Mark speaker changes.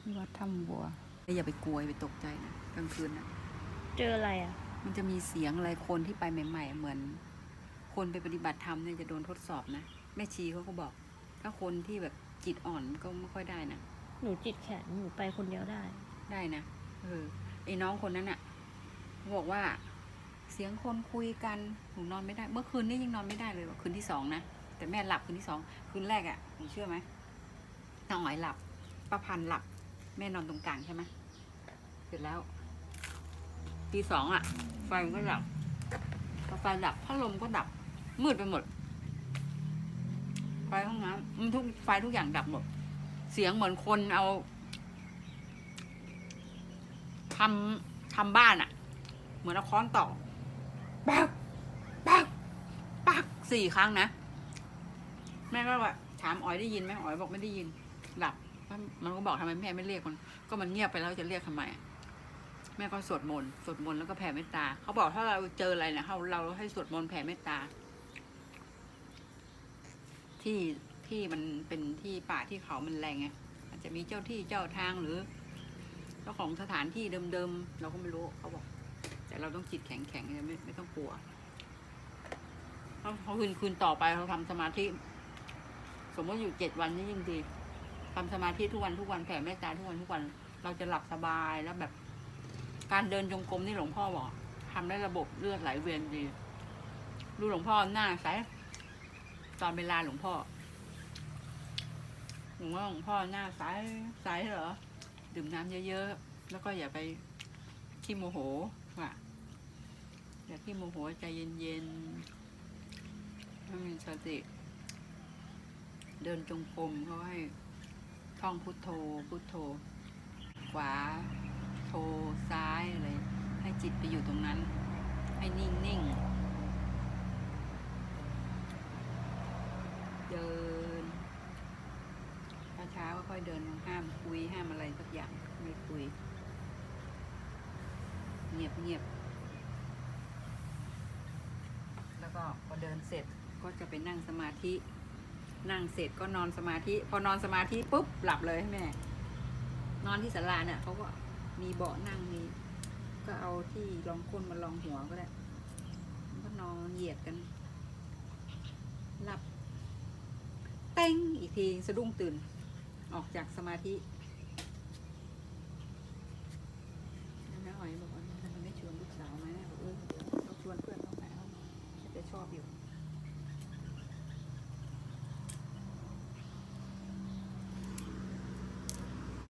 Speaker 1: ที่วัดถ้ำบัวอย่าไปกลัวอย่าไปตกใจนะกลางคืนนะ
Speaker 2: เจออะไรอะ
Speaker 1: มันจะมีเสียงอะไรคนที่ไปใหม่ ๆ เหมือน คนไปปฏิบัติธรรมเนี่ยจะโดนทดสอบนะแม่ชีเขาก็บอก ถ้าคนที่แบบจิตอ่อนก็ไม่ค่อยได้นะ
Speaker 2: หนูจิตแข็งหนูไปคนเดียวได้
Speaker 1: ได้นะเออไอ้น้องคนนั้นอะเขาบอกว่า เสียงคนคุยกันหนูนอนไม่ได้ เมื่อคืนนี้ยังนอนไม่ได้เลยว่ะคืนที่สองนะแต่แม่หลับคืนที่สองคืนแรกอะหนูเชื่อไหมน้องหอยหลับป้าพันธุ์หลับ แม่นอนตรงกลางใช่ไหมเสร็จแล้วทีสองอะไฟมันก็ดับพอไฟดับพัดลมก็ดับ มืดไปหมด ไฟห้องน้ำมันทุกไฟทุกอย่างดับหมด เสียงเหมือนคนเอาทำทำบ้านอะ เหมือนเอาค้อนตอกปักปักปักสี่ครั้งนะ แม่ก็ว่าถามอ๋อยได้ยินไหมอ๋อยบอกไม่ได้ยินหลับ มันก็บอกทำไมแม่ไม่เรียกมัน ก็มันเงียบไปแล้วจะเรียกทำไม แม่ก็สวดมนต์สวดมนต์แล้วก็แผ่เมตตา เขาบอกถ้าเราเจออะไรเนี่ยเราเราให้สวดมนต์แผ่เมตตา ที่ที่มันเป็นที่ป่าที่เขามันแรงไงอาจจะมีเจ้าที่เจ้าทางหรือเจ้าของสถานที่เดิมๆเราก็ไม่รู้เขาบอก แต่เราต้องจิตแข็งแข็งๆไม่ไม่ต้องกลัวเพราะคืนคืนต่อไปเราทำสมาธิ สมมติอยู่เจ็ดวันนี่ยิ่งดี ทำสมาธิทุกวันทุกวันแผ่เมตตาทุกวันทุกวัน เราจะหลับสบายแล้วแบบ การเดินจงกรมนี่หลวงพ่อบอกทำได้ระบบเลือดไหลเวียนดีดูหลวงพ่อหน้าใสตอนเวลาหลวงพ่อหลวงว่าหลวงพ่อหน้าใสใสเหรอดื่มน้ำเยอะๆแล้วก็อย่าไปขี้โมโหว่ะอย่าขี้โมโหใจเย็นๆให้มีสติเดินจงกรมเขาให้ ท่องพุทโธ พุทโธ ขวา โทซ้ายอะไรให้จิตไปอยู่ตรงนั้น ให้นิ่งนิ่งๆเดินเช้าๆค่อยเดินห้ามคุยห้ามอะไรสักอย่างไม่คุย เงียบเงียบแล้วก็พอเดินเสร็จก็จะไปนั่งสมาธิ นั่งเสร็จก็นอนสมาธิ พอนอนสมาธิปุ๊บหลับเลยแม่ นอนที่ศาลาเนี่ยเขาก็มีเบาะนั่งมีก็เอาที่รองก้นมาลองหัวก็ได้ก็นอนเหยียดกัน หลับเต้งอีกทีสะดุ้งตื่น ออกจากสมาธิแม่หอยบอกว่า